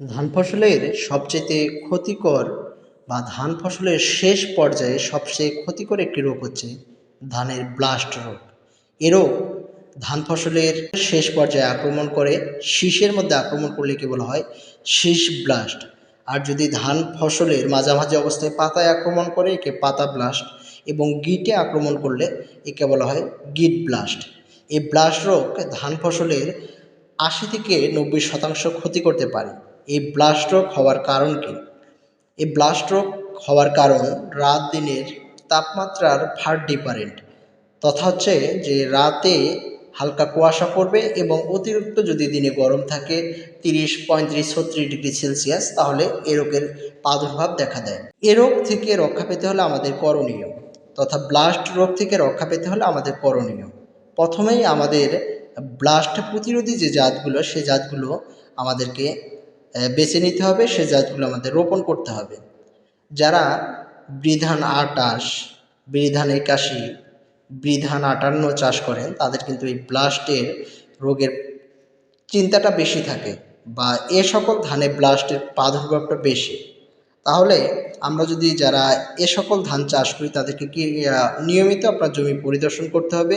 ধান ফসলের সবচেয়ে ক্ষতিকর বা ধান ফসলের শেষ পর্যায়ে সবচেয়ে ক্ষতিকর একটি রোগ হচ্ছে ধানের ব্লাস্ট রোগ। এ রোগ ধান ফসলের শেষ পর্যায়ে আক্রমণ করে, শীষের মধ্যে আক্রমণ করলে কি বলা হয়? শীষ ব্লাস্ট। আর যদি ধান ফসলের মাঝামাঝি অবস্থায় পাতায় আক্রমণ করে, একে পাতা ব্লাস্ট এবং গিটে আক্রমণ করলে একে বলা হয় গিট ব্লাস্ট। এই ব্লাস্ট রোগ ধান ফসলের আশি থেকে নব্বই শতাংশ ক্ষতি করতে পারে। এই ব্লাস্ট রোগ হওয়ার কারণ কি? এই ব্লাস্ট রোগ হওয়ার কারণ রাত দিনের তাপমাত্রার ভার ডিফারেন্ট তথা হচ্ছে যে রাতে হালকা কুয়াশা পড়বে এবং অতিরিক্ত যদি দিনে গরম থাকে তিরিশ, পঁয়ত্রিশ, ছত্রিশ ডিগ্রি সেলসিয়াস, তাহলে এ রোগের প্রাদুর্ভাব দেখা দেয়। এ রোগ থেকে রক্ষা পেতে হলে আমাদের করণীয়, তথা ব্লাস্ট রোগ থেকে রক্ষা পেতে হলে আমাদের করণীয়। প্রথমেই আমাদের ব্লাস্ট প্রতিরোধী যে জাতগুলো, সে জাতগুলো আমাদেরকে বেছে নিতে হবে, সে জাতগুলো আমাদের রোপণ করতে হবে। যারা বৃধান আটাশ, বৃধান একাশি, বৃধান আটান্ন চাষ করেন, তাদের কিন্তু এই ব্লাস্টের রোগের চিন্তাটা বেশি থাকে বা এ সকল ধানে ব্লাস্টের প্রাদুর্ভাবটা বেশি। তাহলে আমরা যদি যারা এ সকল ধান চাষ করি, তাদেরকে কি নিয়মিত আপনার জমি পরিদর্শন করতে হবে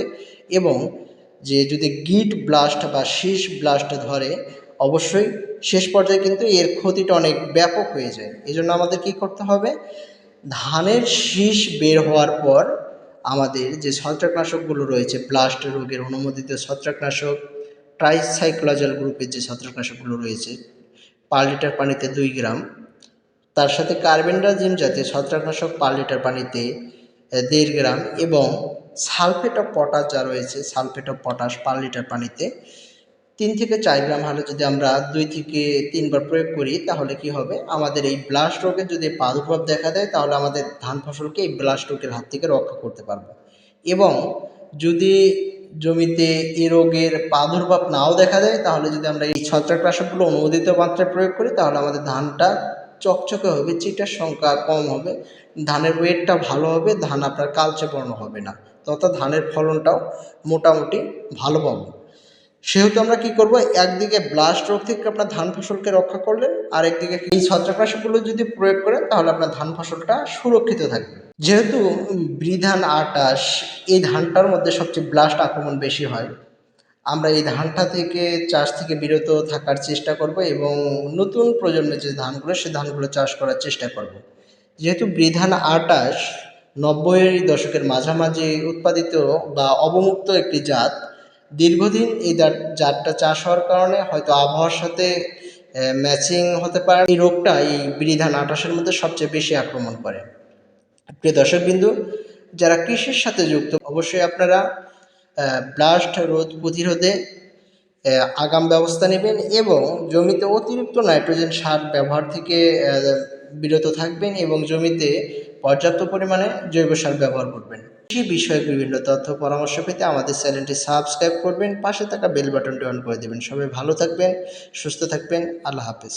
এবং যে যদি গিট ব্লাস্ট বা শীষ ব্লাস্ট ধরে অবশ্যই শেষ পর্যায়ে কিন্তু এর ক্ষতিটা অনেক ব্যাপক হয়ে যায়। এই জন্য আমাদের কি করতে হবে? ধানের শীষ বের হওয়ার পর আমাদের যে ছত্রাকনাশকগুলো রয়েছে, ব্লাস্ট রোগের অনুমোদিত ছত্রাকনাশক ট্রাইসাইক্লোজাল গ্রুপের যে ছত্রাকনাশকগুলো রয়েছে, পার লিটার পানিতে দুই গ্রাম, তার সাথে কার্বেন্ডাজিম জাতীয় ছত্রাকনাশক পার লিটার পানিতে দেড় গ্রাম এবং সালফেট অফ পটাশ যা রয়েছে sulphate of potash per litre পানিতে তিন থেকে চার গ্রাম হারে যদি আমরা দুই থেকে তিনবার প্রয়োগ করি, তাহলে কি হবে? আমাদের এই ব্লাস্ট রোগের যদি প্রাদুর্ভাব দেখা দেয়, তাহলে আমাদের ধান ফসলকে এই ব্লাস্ট রোগের হাত থেকে রক্ষা করতে পারব। এবং যদি জমিতে এই রোগের প্রাদুর্ভাব নাও দেখা দেয়, তাহলে যদি আমরা এই ছত্রাকনাশকগুলো অনুমোদিত মাত্রায় প্রয়োগ করি, তাহলে আমাদের ধানটা চকচকে হবে, চিটার সংখ্যা কম হবে, ধানের ওয়েটটা ভালো হবে, ধান আপনার কালচে বর্ণ হবে না, তথা ধানের ফলনটাও মোটামুটি ভালো পাবো। সেহেতু আমরা কি করব? একদিকে ব্লাস্ট রোগ থেকে আপনার ধান ফসলকে রক্ষা করলেন আর একদিকে এই ছত্রাকনাশকগুলো যদি প্রয়োগ করেন, তাহলে আপনার ধান ফসলটা সুরক্ষিত থাকবে। যেহেতু বৃধান আটাশ, এই ধানটার মধ্যে সবচেয়ে ব্লাস্ট আক্রমণ বেশি হয়। আমরা এই ধানটা থেকে চাষ থেকে বিরত থাকার চেষ্টা করব এবং নতুন প্রজন্মের যে ধানগুলো, সে ধানগুলো চাষ করার চেষ্টা করব। যেহেতু বৃধান আটাশ নব্বই দশকের মাঝামাঝি উৎপাদিত বা অবমুক্ত একটি জাত দীর্ঘদিন এই জাত- জাতটা চাষ হওয়ার কারণে হয়তো আবহাওয়ার সাথে ম্যাচিং হতে পারে। এই রোগটা এই বৃধান আটাশের মধ্যে সবচেয়ে বেশি আক্রমণ করে। প্রিয় দর্শকবিন্দু, যারা কৃষির সাথে যুক্ত, অবশ্যই আপনারা ব্লাস্ট রোধ প্রতিরোধে আগাম ব্যবস্থা নেবেন এবং জমিতে অতিরিক্ত নাইট্রোজেন সার ব্যবহার থেকে বিরত থাকবেন এবং জমিতে পর্যাপ্ত পরিমাণে জৈব সার ব্যবহার করবেন। কৃষি বিষয়ে বিভিন্ন তথ্য পরামর্শ পেতে আমাদের চ্যানেলটি সাবস্ক্রাইব করবেন, পাশে থাকা বেল বাটনটি অন করে দেবেন। সবাই ভালো থাকবেন, সুস্থ থাকবেন, আল্লাহ হাফেজ।